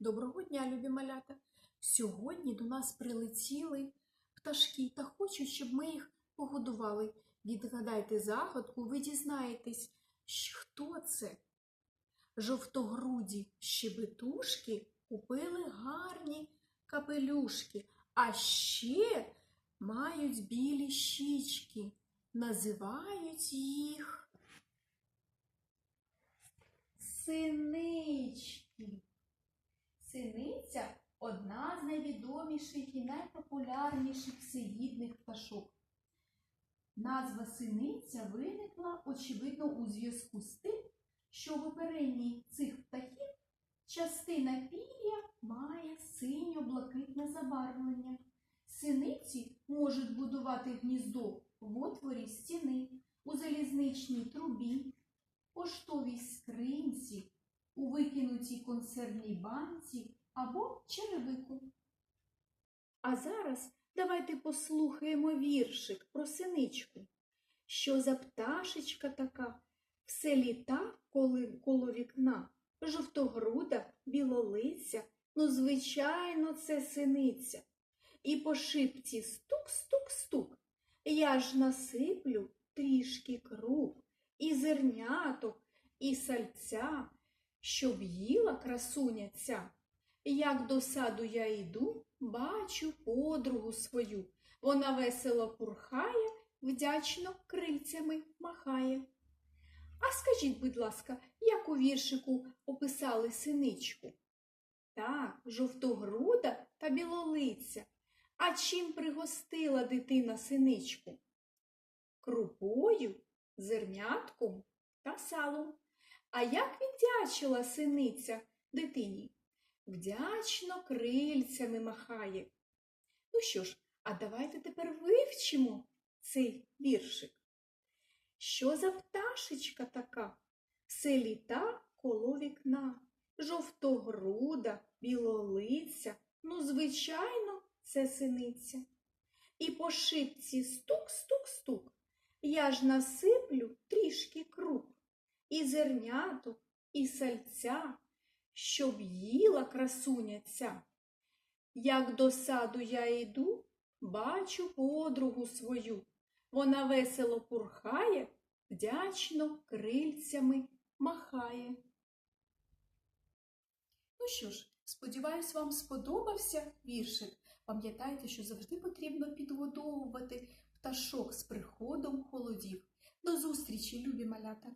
Доброго дня, любі малята! Сьогодні до нас прилетіли пташки та хочуть, щоб ми їх погодували. Відгадайте загадку, ви дізнаєтесь, хто це. Жовтогруді щебетушки купили гарні капелюшки, а ще мають білі щічки. Називають їх синички. Синиця одна з найвідоміших і найпопулярніших всеїдних пташок. Назва синиця виникла, очевидно, у зв'язку з тим, що в оперенні цих птахів частина пір'я має синьо-блакитне забарвлення. Синиці можуть будувати гніздо в отворі стіни, у залізничній трубі, поштовій скринці, у викинутій консервній банці або черевику. А зараз давайте послухаємо віршик про синичку. Що за пташечка така, все літа коли коло вікна, жовтогруда, білолиця, ну, звичайно, це синиця. І по шипці стук-стук-стук. Я ж насиплю трішки круп, і зерняток, і сальця, щоб їла красуня ця. Як до саду я йду, бачу подругу свою. Вона весело пурхає, вдячно крильцями махає. А скажіть, будь ласка, як у віршику описали синичку? Так, жовтогруда та білолиця. А чим пригостила дитина синичку? Крупою, зернятком та салом. А як віддячила синиця дитині? Вдячно крильцями махає. Ну що ж, а давайте тепер вивчимо цей віршик. Що за пташечка така? Все літа коло вікна, жовтогруда, білолиця, ну, звичайно, це синиця. І по шипці стук-стук-стук. Я ж насиплю трішки круп, і зерняток, і сальця, щоб їла красуня ця. Як до саду я йду, бачу подругу свою. Вона весело пурхає, вдячно крильцями махає. Ну що ж, сподіваюсь, вам сподобався віршик. Пам'ятайте, що завжди потрібно підгодовувати пташок з приходом холодів. До зустрічі, любі малята!